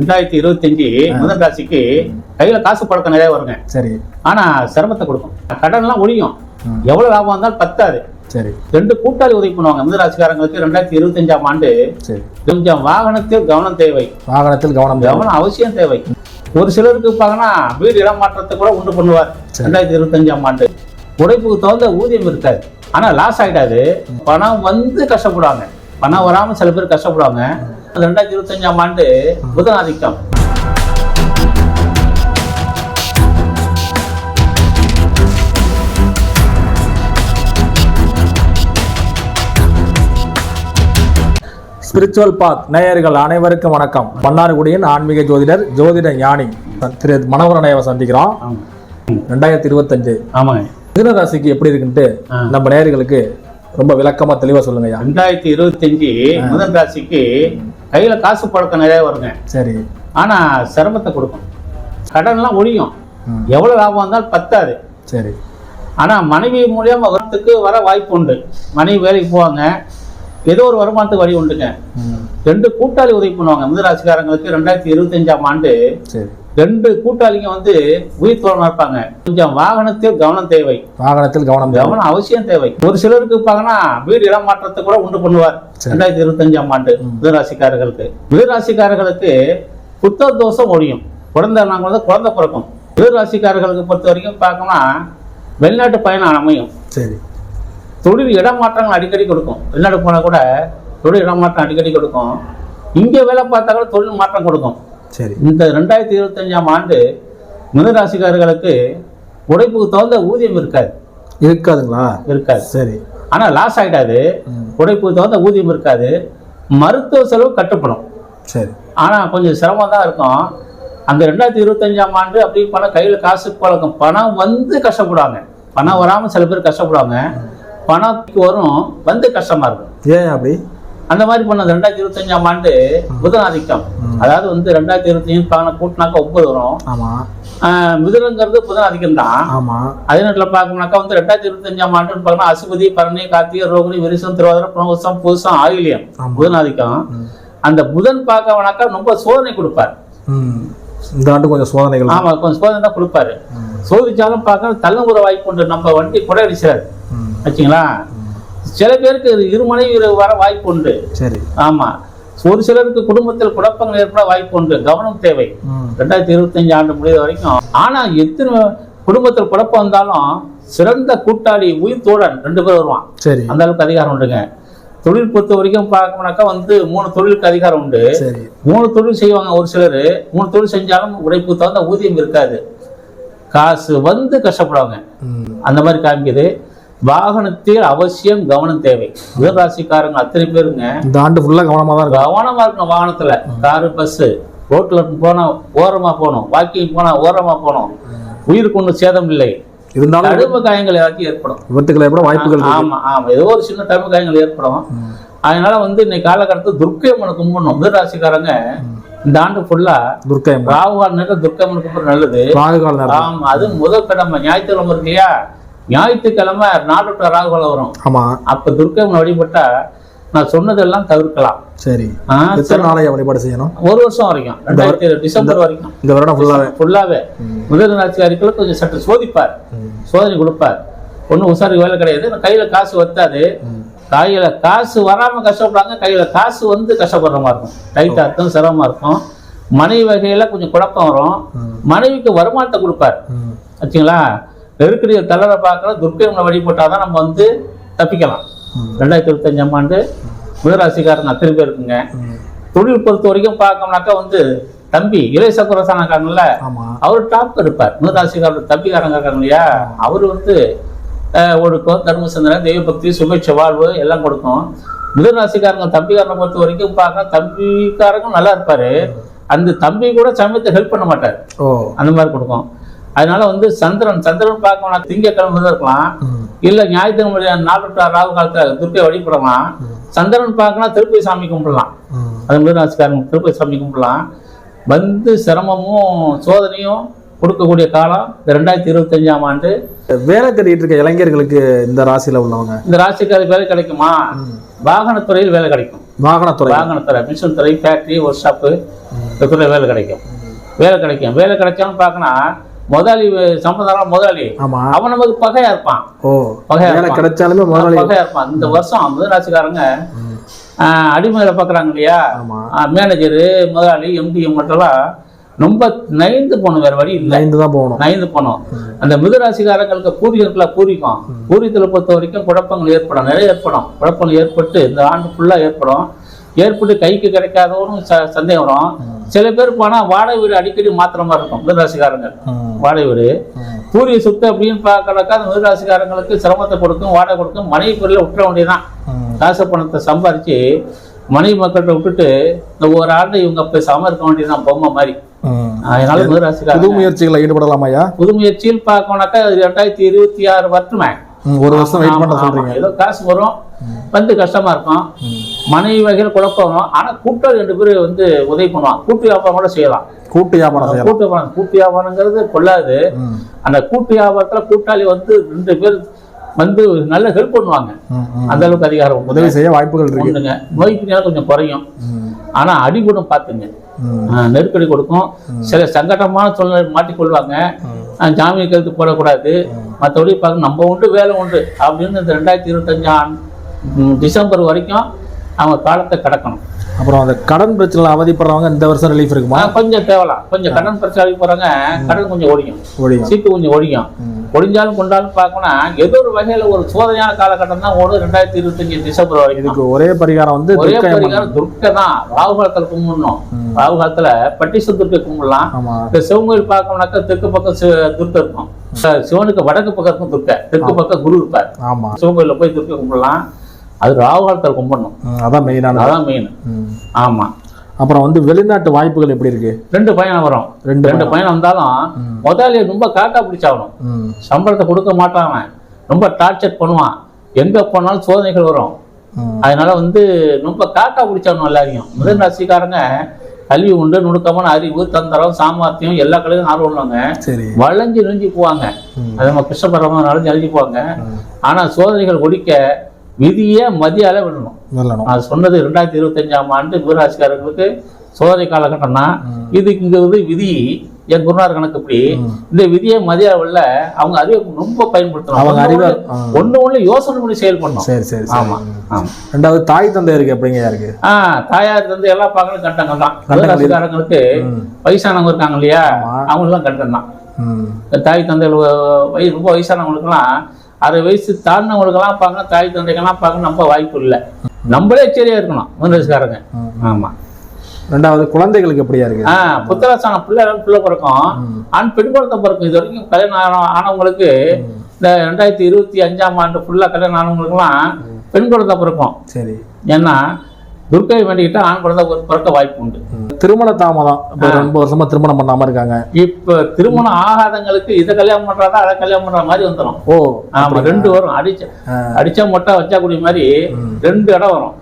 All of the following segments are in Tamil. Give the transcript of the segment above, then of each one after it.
ரெண்டாயிரத்தி இருபத்தஞ்சு முதல் ராசிக்கு கையில காசு பழக்கம் நிறைய வருங்க. சரி. ஆனா சிரமத்தை கொடுக்கும். கடன்லாம் ஒழியும். ம். எவ்வளவு லாபம் வந்தாலும் பத்தாது. சரி. ரெண்டு கூட்டாளி உதவி பண்ணுவாங்க. முதல் ராசிக்காரங்களுக்கு ரெண்டாயிரத்தி இருபத்தஞ்சாம் ஆண்டு கொஞ்சம் வாகனத்தில் கவனம் தேவை. வாகனத்தில் கவனம். கவனம் அவசியம் தேவை. ஒரு சிலருக்கு பாங்கன்னா வீடு இடம் மாற்றத்தை கூட உண்டு பண்ணுவார். ரெண்டாயிரத்தி இருபத்தஞ்சாம் ஆண்டு. உழைப்புக்கு தகுந்த ஊதியம் இருக்காது. ஆனா லாஸ் ஆயிடாது. பணம் வந்து கஷ்டப்படுவாங்க. பணம் வராம சில பேர் கஷ்டப்படுவாங்க. ரெண்டாயிரத்தி இருபத்தஞ்சாம் ஆண்டு புதன் ஆதிக்கம் ஸ்பிரிச்சுவல் பாத் நேயர்கள் அனைவருக்கும் வணக்கம். மன்னார்குடியின் ஆன்மீக ஜோதிடர் ஜோதிட ஞானி திரு மனோகரன் ஐயாவை சந்திக்கிறோம். ரெண்டாயிரத்தி இருபத்தஞ்சு. ஆமாங்க. மிதுன ராசிக்கு எப்படி இருக்குன்ட்டு. நம்ம நேயர்களுக்கு ரொம்ப விளக்கமா தெளிவா சொல்லுங்க ஐயா. ரெண்டாயிரத்தி இருபத்தஞ்சு முதல் ராசிக்கு கையில காசு பழக்கம் நிறைய வருங்க. சரி. ஆனா சிரமத்தை கொடுக்கும். கடன்லாம் ஒழியும். எவ்வளவு லாபம் வந்தாலும் பத்தாது. சரி. ஆனா மனைவி மூலியமா வரத்துக்கு வர வாய்ப்பு உண்டு. மனைவி வேலைக்கு போவாங்க. ஏதோ ஒரு வருமானத்துக்கு வழி உண்டுங்க. ரெண்டு கூட்டாளி உதவி பண்ணுவாங்க. முதராசிக்காரங்களுக்கு ரெண்டாயிரத்தி இருபத்தஞ்சாம் ஆண்டு சரி. ரெண்டு கூட்டாளிங்க வந்து உயிர் தோழமா இருப்பாங்க. கொஞ்சம் வாகனத்தில் கவனம் தேவை. வாகனத்தில் கவனம். கவனம் அவசியம் தேவை. ஒரு சிலருக்கு பாங்கன்னா வீடு இடம் மாற்றத்தை கூட உண்டு பண்ணுவார். ரெண்டாயிரத்தி இருபத்தஞ்சாம் ஆண்டு மிதராசிக்காரர்களுக்கு மிதராசிக்காரர்களுக்கு புத்த தோஷம் ஒழியும். குழந்தை நாங்கள் வந்து குழந்தை பிறக்கும். மிதராசிக்காரர்களுக்கு பொறுத்த வரைக்கும் பார்க்கணும்னா வெளிநாட்டு பயணம் அமையும். சரி. தொழில் இடமாற்றங்கள் அடிக்கடி கொடுக்கும். வெளிநாடு போனால் கூட தொழில் இடமாற்றம் அடிக்கடி கொடுக்கும். இங்கே வேலை பார்த்தா கூட தொழில் மாற்றம் கொடுக்கும். சரி. இந்த ரெண்டாயிரத்தி இருபத்தஞ்சாம் ஆண்டு மிதராசிக்காரர்களுக்கு உழைப்புக்கு தகுந்த ஊதியம் இருக்காது. இருக்காதுங்களா? இருக்காது. சரி. ஆனா லாஸ் ஆயிடாது. ம். உழைப்புக்கு தகுந்த ஊதியம் இருக்காது. மருத்துவ செலவு கட்டுப்படும். சரி. ஆனா கொஞ்சம் சிரமம் தான் இருக்கும். அந்த ரெண்டாயிரத்தி இருபத்தஞ்சாம் ஆண்டு அப்படி பணம் கையில காசு பழக்கம். பணம் வந்து கஷ்டப்படுவாங்க. பணம் வராம சில பேர் கஷ்டப்படுவாங்க. பணத்துக்கு வரும் வந்து கஷ்டமா இருக்கும். ஏன் அப்படி? அந்த மாதிரி பண்ண ரெண்டாயிரத்தி இருபத்தஞ்சாம் ஆண்டு புதன் ஆதிக்கம் அதாவது வந்து ரெண்டாயிரத்தி இருபத்தஞ்சு பணம் கூட்டினாக்கா ஒன்பது வரும். ஆமா. மிதுனங்கிறது புதன் ஆதிக்கம் தான் ஆமா. அதே நேரத்தில் பார்க்கணும்னாக்கா வந்து ரெண்டாயிரத்தி இருபத்தஞ்சாம் ஆண்டுன்னு பார்க்கணும் அசுபதி பரணி கார்த்திகை ரோகிணி விரிசம் திருவாதிரை புனவசம் புதுசம் ஆயிலியம் ஆமா. புதன் ஆதிக்கம். அந்த புதன் பார்க்கவனாக்கா ரொம்ப சோதனை கொடுப்பார். இந்த ஆண்டு கொஞ்சம் சோதனைகள். ஆமா கொஞ்சம் சோதனை தான் கொடுப்பாரு. சோதிச்சாலும் பார்க்க தள்ளுமுறை வாய்ப்பு உண்டு. நம்ம வண்டி கூட அடிச்சாரு. ம். வச்சுங்களா? சில பேருக்கு இரு மனைவி வர வாய்ப்பு உண்டு. சரி. ஆமா. ஒரு சிலருக்கு குடும்பத்தில் குழப்பங்கள் ஏற்பட வாய்ப்பு உண்டு. கவனம் தேவை. ரெண்டாயிரத்தி இருபத்தஞ்சு ஆண்டு முடிவு வரைக்கும். ஆனா எத்தனை குடும்பத்தில் குழப்பம் வந்தாலும் சிறந்த கூட்டாளி உயிர் தோழன் ரெண்டு பேர் வருவான். சரி. அந்த அளவுக்கு அதிகாரம் உண்டுங்க. தொழில் பொறுத்த வரைக்கும் பார்க்கணும்னாக்கா வந்து மூணு தொழிலுக்கு அதிகாரம் உண்டு. மூணு தொழில் செய்வாங்க ஒரு சிலர். மூணு தொழில் செஞ்சாலும் உழைப்பு தகுந்த ஊதியம் இருக்காது. காசு வந்து கஷ்டப்படுவாங்க. அந்த மாதிரி காமிக்குது. வாகனத்தில் அவசியம் கவனம் தேவை. வீரராசிக்காரங்க அத்தனை பேருங்க. இந்த ஆண்டு ஃபுல்லா கவனமா தான் இருக்கும் கவனமா இருக்கணும் வாகனத்துல. காரு பஸ் ரோட்ல போனா ஓரமா போகணும். வாக்கிங் போனா ஓரமா போகணும். உயிருக்கு ஒன்றும் சேதம் இல்லை. இருந்தாலும் தடுப்பு காயங்கள் ஏதாச்சும் ஏற்படும். விபத்துக்கள் ஏற்பட வாய்ப்புகள் இருக்கு. ஆமா ஆமா. ஏதோ ஒரு சின்ன தடுப்பு காயங்கள் ஏற்படும். அதனால வந்து இன்னைக்கு காலகட்டத்தில் துர்க்கையம்மனை கும்பிடணும். வீரராசிக்காரங்க இந்த ஆண்டு ஃபுல்லா துர்க்கை அம்மன். ராகுகால நேரத்தில் துர்க்கையம்மன் கும்பிட நல்லது. ராகு கால நேரம் ஆமா அது முதல் கிழமை. ஞாயிற்றுக்கிழமை இருக்கு இல்லையா ஞாயிற்றுக்கிழமை நாட்டு ராகுகாலம் வரும். ஆமா. அப்ப துர்க்கையம்மனை வழிபட்டா நான் சொன்னதெல்லாம் தவிர்க்கலாம். சரி. எத்தனை நாளைய வழிபாடு செய்யணும்? ஒரு வருஷம் வரைக்கும். ரெண்டாயிரத்தி டிசம்பர் வரைக்கும். இந்த வருடம் ஃபுல்லாவே ஃபுல்லாவே முதலமைச்சர்களுக்கு கொஞ்சம் சற்று சோதிப்பார். சோதனை கொடுப்பார். ஒன்றும் உசாருக்கு வேலை கிடையாது. கையில காசு வத்தாது. கையில காசு வராம கஷ்டப்படுறாங்க கையில காசு வந்து கஷ்டப்படுற மாதிரி இருக்கும். டைட்டா இருக்கும் சிரமமா இருக்கும். மனைவி வகையில கொஞ்சம் குழப்பம் வரும். மனைவிக்கு வருமானத்தை கொடுப்பார். ஆச்சுங்களா? நெருக்கடியை தளர பார்க்கற துர்க்கையம்மனை வழிபட்டாதான் நம்ம வந்து தப்பிக்கலாம். ரெண்டாயிரத்தி இருபத்தஞ்சாம் ஆண்டு முதராசிக்காரங்க அத்தனை பேர் இருக்குங்க. தொழில் பொறுத்த வரைக்கும் பார்க்கணும்னாக்கா வந்து தம்பி இளைய குரசானக்காரங்கல்ல ஆமா. அவர் டாப் இருப்பார். முதராசிக்காரோட தம்பிக்காரங்க இருக்காங்க இல்லையா? அவர் வந்து அஹ், ஒழுக்கம் தர்ம சிந்தனை தெய்வ பக்தி சுபேட்ச வாழ்வு எல்லாம் கொடுக்கும். மிதராசிக்காரங்க தம்பிக்காரனை பொறுத்த வரைக்கும் பார்க்க தம்பிக்காரங்க நல்லா இருப்பாரு. அந்த தம்பி கூட சமயத்தை ஹெல்ப் பண்ண மாட்டார். ஓ. அந்த மாதிரி கொடுக்கும். அதனால வந்து சந்திரன் சந்திரன் பார்க்கணும் திங்கக்கிழமை இருக்கலாம். இல்ல ஞாயிற்றுக்கிழமை நாலு ராகு காலத்துல துர்க்கை வழிபடலாம். சந்திரன் பார்க்கணும் திருப்பதி சாமி கும்பிடலாம். அது மாதிரி ராசிக்காரங்க திருப்பதி சாமி கும்பிடலாம். வந்து சிரமமும் சோதனையும் கொடுக்கக்கூடிய காலம் ரெண்டாயிரத்தி இருபத்தஞ்சாம் ஆண்டு. வேலை தேடிட்டு இருக்க இளைஞர்களுக்கு இந்த ராசியில உள்ளவங்க? இந்த ராசிக்காருக்கு வேலை கிடைக்குமா? வாகனத்துறையில் வேலை கிடைக்கும். வாகனத்துறை. வாகனத்துறை மிஷின் துறை ஃபேக்டரி ஒர்க் ஷாப்பு துறையில் வேலை கிடைக்கும். வேலை கிடைக்கும். வேலை கிடைச்சாலும் பார்க்கணும் முதலாளி சம்பந்தம் முதலாளி. அவன் நமக்கு பகையா இருப்பான். ஓ பகையா. கிடைச்சாலுமே முதலாளி. பகையா இருப்பான். இந்த வருஷம் முதலாட்சிக்காரங்க. அடிமையில பாக்குறாங்க இல்லையா? மேனேஜரு முதலாளி எம்டி மட்டும்லாம் ரொம்ப நைந்து போகணும் வேற வழி இல்லை. நைந்து தான் போகணும். நைந்து போனோம் அந்த மிதுராசிக்காரங்களுக்கு பூரியம் இருக்குல்ல பூரிக்கும் பூரியத்தில் பொறுத்த வரைக்கும் குழப்பங்கள் ஏற்படும். நிறைய ஏற்படும். குழப்பங்கள் ஏற்பட்டு இந்த ஆண்டு ஃபுல்லாக ஏற்படும். ஏற்பட்டு கைக்கு கிடைக்காதவனும் ச சந்தேகம் வரும். சில பேர் போனால் வாடகை வீடு அடிக்கடி மாத்திர மாதிரி இருக்கும். மிதுராசிக்காரங்க ம். வாடகை வீடு. பூரிய சொத்து அப்படின்னு பார்க்கறக்கா அந்த மிதுராசிக்காரங்களுக்கு சிரமத்தை கொடுக்கும் வாடகை கொடுக்கும். மனைவி பொருளை விட்டுற வேண்டியதான் ம். காசு பணத்தை சம்பாரிச்சு மனைவி மக்கள்கிட்ட விட்டுட்டு இந்த ஒரு ஆண்டு இவங்க பேசாம இருக்க வேண்டியதுதான் பொம்மை மாதிரி. அதனால புது மிதுராசிக்காரங்க முயற்சிகளை ஈடுபடலாமா ஐயா புது முயற்சியில் பார்க்கணும்னாக்கா ரெண்டாயிரத்தி இருபத்தி ஆறு வரட்டுமே ஒரு வருஷம் வெயிட் பண்ண சொல்றீங்க. ஏதோ காசு வரும் வந்து கஷ்டமா இருக்கும். மனைவி வகையில் குழப்பம் வரும். ஆனா கூட்டாளி ரெண்டு பேரும் வந்து உதவி பண்ணுவாங்க. கூட்டு வியாபாரம் கூட செய்யலாம். கூட்டு வியாபாரம் கூட்டு வியாபாரம். கூட்டு வியாபாரங்கிறது கொள்ளாது. அந்த கூட்டு வியாபாரத்துல கூட்டாளி வந்து ரெண்டு பேர் வந்து நல்ல ஹெல்ப் பண்ணுவாங்க. அந்த அளவுக்கு அதிகாரம். உதவி செய்ய வாய்ப்புகள் இருக்கு. உண்டுங்க. நோய் பிடினாலும் கொஞ்சம் குறையும். ஆனா அடிக்கூடம் பார்த்துங்க. நெருக்கடி கொடுக்கும். சில சங்கடமான சூழ்நிலை மாட்டிக்கொள்வாங்க. ஜாமீன் கைது போடக்கூடாது. மற்றபடி பார்க்க நம்ம உண்டு வேலை உண்டு. அப்படின்னு இந்த ரெண்டாயிரத்தி இருபத்தஞ்சு ஆண்டு ம், டிசம்பர் வரைக்கும் அவங்க காலத்தை கடக்கணும். அப்புறம் அந்த கடன் பிரச்சனை அவதிப்படுறவங்க இந்த வருஷம் ரிலீஃப் இருக்குமா? கொஞ்சம் தேவலாம். கொஞ்சம் கடன் பிரச்சனை போறாங்க கடன் கொஞ்சம் ஒழியும் ஒழியும் சீட்டு கொஞ்சம் ஒழியும். ஒழிஞ்சாலும் கொண்டாலும் பார்க்கணும் ஏதோ ஒரு வகையில ஒரு சோதனையான காலகட்டம் தான் ஓடும். ரெண்டாயிரத்தி இருபத்தஞ்சு டிசம்பர் வரைக்கும் இதுக்கு ஒரே பரிகாரம் வந்து ஒரே. பரிகாரம் துர்க்கை தான். ராகு காலத்துல கும்பிடணும். ராகு காலத்துல பட்டீஸ்வர துர்க்கை கும்பிடலாம். இந்த சிவங்கோயில் பார்க்கணும்னாக்கா தெற்கு பக்கம் துர்க்கை இருக்கும். சிவனுக்கு வடக்கு பக்கம் இருக்கும் துர்க்கை. தெற்கு பக்கம் குரு இருப்பார். ஆமா. சிவங்கோயில போய் துர்க்கை கும்பிடலாம். அது ராகு காலத்துல கும்பிடணும். அதான் மெயினானது அதான் மெயின் ம். ஆமா. அப்புறம் வந்து வெளிநாட்டு வாய்ப்புகள் எப்படி இருக்கு? ரெண்டு பயணம் வரும். ரெண்டு ரெண்டு பயணம். வந்தாலும். முதலாளி ரொம்ப காக்கா பிடிச்சாகணும். சம்பளத்தை கொடுக்க மாட்டான் அவன். ரொம்ப டார்ச்சர் பண்ணுவான். எங்க போனாலும் சோதனைகள் வரும். அதனால வந்து ரொம்ப காக்கா பிடிச்சாகணும் எல்லாரையும். முதல் ராசிக்காரங்க கல்வி உண்டு நுணுக்கமான அறிவு தந்திரம் சாமர்த்தியம் எல்லா கலையும் ஆர்வம் உள்ளவங்க. வளைஞ்சு நெஞ்சு போவாங்க. அது நம்ம கிருஷ்ண பரம நலஞ்சு அழிஞ்சு போவாங்க. ஆனா சோதனைகள் ஒழிக்க விதியை மதியால விடணும். நான் சொன்னது ரெண்டாயிரத்தி இருபத்தஞ்சாம் ஆண்டு குருராசிக்காரர்களுக்கு சோதனை தான். இதுக்கு இங்க வந்து விதி என் குருநார் கணக்குப்படி. இந்த விதியை மதியாவில் அவங்க அறிவை ரொம்ப பயன்படுத்தணும். அவங்க அறிவை. ஒண்ணு ஒண்ணு யோசனை பண்ணி செயல்படணும் சரி சரி சரி. ஆமா ஆமா. ரெண்டாவது தாய் தந்தையருக்கு எப்படிங்க இருக்கு ஆ தாயாருக்கு வந்து எல்லா பார்க்கணும் கண்டங்கள் தான். ம். வயசானவங்க இருக்காங்க இல்லையா? ஆமா. அவங்களும் கண்டம் தான். தாய் தந்தைகள் வ- வய ரொம்ப வயசானவங்களுக்குலாம் அறுபது வயசு தாண்டினவங்களுக்கெல்லாம் பார்க்கணும் தாய் தந்தைக்கெல்லாம் பார்க்கணும் நம்ம வாய்ப்பு இல்லை. நம்மளே எச்சரியா இருக்கணும் முன்னரசுக்காரங்க ம். ஆமா. ரெண்டாவது குழந்தைகளுக்கு எப்படியா இருக்கு ஆ புத்தராசான பிள்ளை பிள்ளை பிறக்கும். ஆண் பெண் குழந்தை பிறக்கும். இது வரைக்கும் கல்யாணம் ஆன- ஆனவங்களுக்கு இந்த ரெண்டாயிரத்தி இருபத்தி அஞ்சாம் ஆண்டு ஃபுல்லா கல்யாணம் ஆனவங்களுக்குலாம் பெண் குழந்தை பிறக்கும். சரி. ஏன்னா துர்க்கை வேண்டிக்கிட்டா ஆண் குழந்தை பிற- பிறக்க வாய்ப்பு உண்டு. திருமண தாமதம். ரொம்ப வருஷமா திருமணம் பண்ணாம இருக்காங்க. இப்ப திருமணம் ஆகாதங்களுக்கு இதை கல்யாணம் பண்றதா அதை கல்யாணம் பண்ற மாதிரி வந்துடும் ஓ ஆமா ரெண்டு வரும். அடிச்ச. அடிச்சா மொட்டை வச்சா குடி மாதிரி ரெண்டு இடம் வரும்.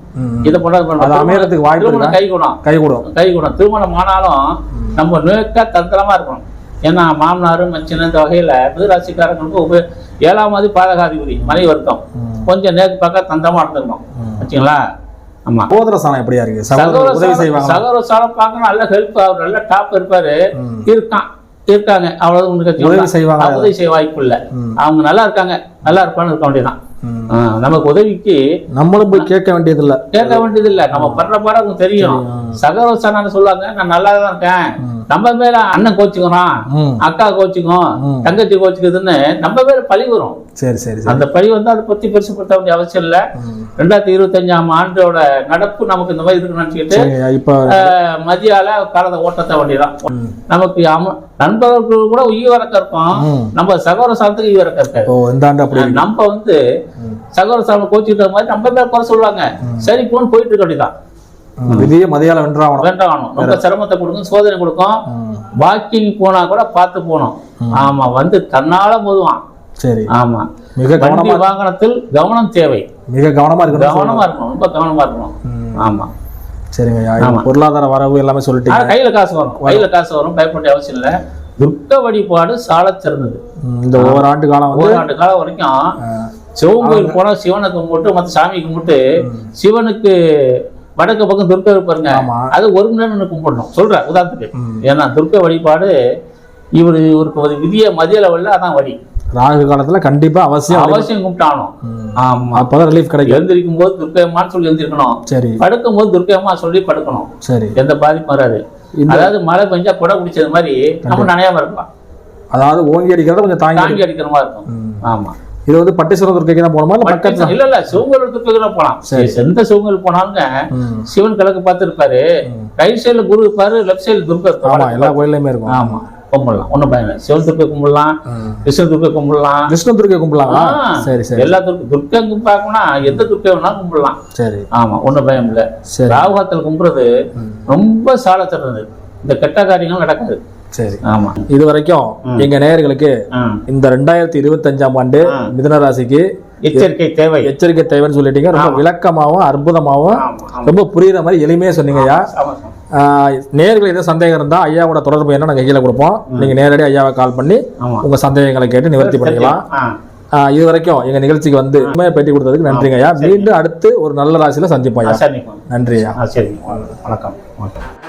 இதை பண்ண அது அமையறதுக்கு வாய்ப்பு கை கூடும் கை திருமணம் ஆனாலும் நம்ம நோக்கா தந்திரமா இருக்கணும். ஏன்னா மாமனார் மச்சின இந்த வகையில மிதுராசிக்காரங்களுக்கு உப ஏழாம் மாதிரி பாதகாதிபதி மனை வருத்தம். கொஞ்சம் நேருக்கு பார்க்க தந்திரமா இருந்துக்கணும். வச்சுங்களா? ஆமா. சகோதர சாணம் எப்படியா இருக்கு? சகோதர உதவி செய்வாங்க சகோதர சாலம் பார்க்க நல்ல ஹெல்ப் அவர் நல்ல டாப் இருப்பாரு. இருக்கான். இருக்காங்க. அவ்வளவு உங்களுக்கு உதவி செய்வாங்க. உதவி செய்ய வாய்ப்பு இல்ல. அவங்க நல்லா இருக்காங்க. நல்லா இருப்பான்னு இருக்க வேண்டியதான் நமக்கு உதவிக்கு நம்மளும் போய் கேட்க வேண்டியது இல்ல கேட்க வேண்டியது இல்ல நம்ம பண்ற பாடம் அவங்க தெரியும். சகோதர சாணம் சொல்லுவாங்க. நான் நல்லா தான் இருக்கேன் நம்ம மேல அண்ணன் கோச்சுக்கிறோம் ம். அக்கா கோச்சுக்கும். தங்கச்சி கோச்சுக்குதுன்னு நம்ம மேல பழி வரும் சரி சரி அந்த பழி வந்து அதை பத்தி பெருசுப்படுத்த வேண்டிய அவசியம் இல்ல. ரெண்டாயிரத்தி இருபத்தஞ்சாம் ஆண்டோட நடப்பு நமக்கு இந்த மாதிரி இருக்குன்னு நினைச்சுக்கிட்டு மதியால காலத்தை ஓட்டத்த வேண்டியதான். நமக்கு நண்பர்களுக்கு கூட ஈவரக்கம் இருக்கும் ம். நம்ம சகோதர சாலத்துக்கு ஈவரக்கம் இருக்காது. நம்ம வந்து சகோதர சாலம் கோச்சிக்கிட்ட மாதிரி நம்ம மேல குறை சொல்லுவாங்க சரி போன்னு போயிட்டு இருக்க வேண்டியதான். விதியை மதியால வென்றாகணும். வேணும். ரொம்ப சிரமத்தை கொடுக்கும் சோதனை கொடுக்கும். வாக்கிங் போனா கூட பார்த்து போகணும். ஆமா வந்து தன்னால மோதுவான் சரி. ஆமா. மிக கவனமா வாகனத்தில் கவனம் தேவை. மிக கவனமா இருக்கணும் கவனமா இருக்கணும் ரொம்ப கவனமா இருக்கணும். ஆமா. சரிங்க. பொருளாதார வரவு எல்லாமே சொல்லிட்டீங்க. ஆனா கையில காசு வரும். கையில காசு வரும் பயப்பட அவசியம் இல்ல. துர்க்க வழிபாடு சாலச் சிறந்தது. இந்த ஒவ்வொரு ஆண்டு காலம் ஆண்டு காலம் வரைக்கும் சிவன் கோயில் போனா சிவனை கும்பிட்டு மற்ற சாமி கும்பிட்டு சிவனுக்கு வடக்கு பக்கம் துர்க்கை ஆமா. அது ஒரு மணி நேரம் கும்பிடணும். சொல்றேன் உதாரணத்துக்கு. ஏன்னா துர்க்கை வழிபாடு இவரு இவருக்கு ஒரு விதிய மதிய லெவல்ல அதான் வழி. ராகு காலத்துல கண்டிப்பா அவசியம் அவசியம் கும்பிட்டாகணும் ம். ஆமா. அப்பதான் ரிலீஃப் கிடைக்கும். எழுந்திருக்கும் போது துர்க்கையம்மான்னு சொல்லி எழுந்திருக்கணும். சரி. படுக்கும் போது துர்க்கையம்மா சொல்லி படுக்கணும். சரி. எந்த பாதிப்பும் வராது. அதாவது மழை பெஞ்சா குடை குடிச்சது மாதிரி நம்ம நனையாம இருக்கலாம். அதாவது ஓங்கி அடிக்கிறத கொஞ்சம் தாங்கி அடிக்கிற மாதிரி இருக்கும். ஆமா. இது வந்து பட்டீஸ்வரம் துர்க்கைக்கு தான் போகணுமா? இல்ல பக்கத்துல? இல்ல இல்ல சிவங்கல் துர்க்கைக்கு போலாம். சரி. எந்த சிவங்கல் போனாலுங்க. சிவன் கிழக்கு பார்த்து இருப்பாரு ம். ரைட் சைடுல குரு இருப்பாரு லெஃப்ட் சைடுல துர்க்கை எல்லா கோயிலையுமே இருக்கும். ஆமா கும்பிடலாம் ஒண்ணும் பயம் இல்லை. சிவன் துர்க்கை கும்பிடலாம். கிருஷ்ண துர்க்கை கும்பிடலாம். விஷ்ணு துர்க்கை கும்பிடலாமா. சரி சரி. எல்லா துர்க்கை துர்க்கை பார்க்கணும்னா எந்த துர்க்கை வேணாலும் கும்பிடலாம். சரி. ஆமா ஒண்ணும் பயம் இல்லை. சரி. ராகுகாலத்தில் கும்பிடுறது. ரொம்ப சாலச்சிறந்தது இந்த கெட்ட காரியங்கள் நடக்காது. சரி. ஆமா. இது வரைக்கும் எங்க நேயர்களுக்கு. இந்த ரெண்டாயிரத்தி இருபத்தஞ்சாம் ஆண்டு. மிதுன ராசிக்கு எச்சரிக்கை தேவை. எச்சரிக்கை தேவைன்னு சொல்லிட்டீங்க. ரொம்ப ஆமா, ஆமா. ரொம்ப புரியுற மாதிரி எளிமையா சொன்னீங்க ஐயா. நேயர்கள் எதுவும் சந்தேகம் இருந்தா ஐயாவோட தொடர்பு என்ன நாங்க கீழே கொடுப்போம். நீங்க நேரடி ஐயாவை கால் பண்ணி ஆமா. உங்க சந்தேகங்களை கேட்டு நிவர்த்தி பண்ணிக்கலாம். இது வரைக்கும் எங்க நிகழ்ச்சிக்கு வந்து உண்மையை பேட்டி கொடுத்ததுக்கு நன்றிங்க ஐயா. மீண்டும் அடுத்து ஒரு நல்ல ராசியில சந்திப்போம் ஐயா. நன்றி ஐயா சரி. வணக்கம். வணக்கம்.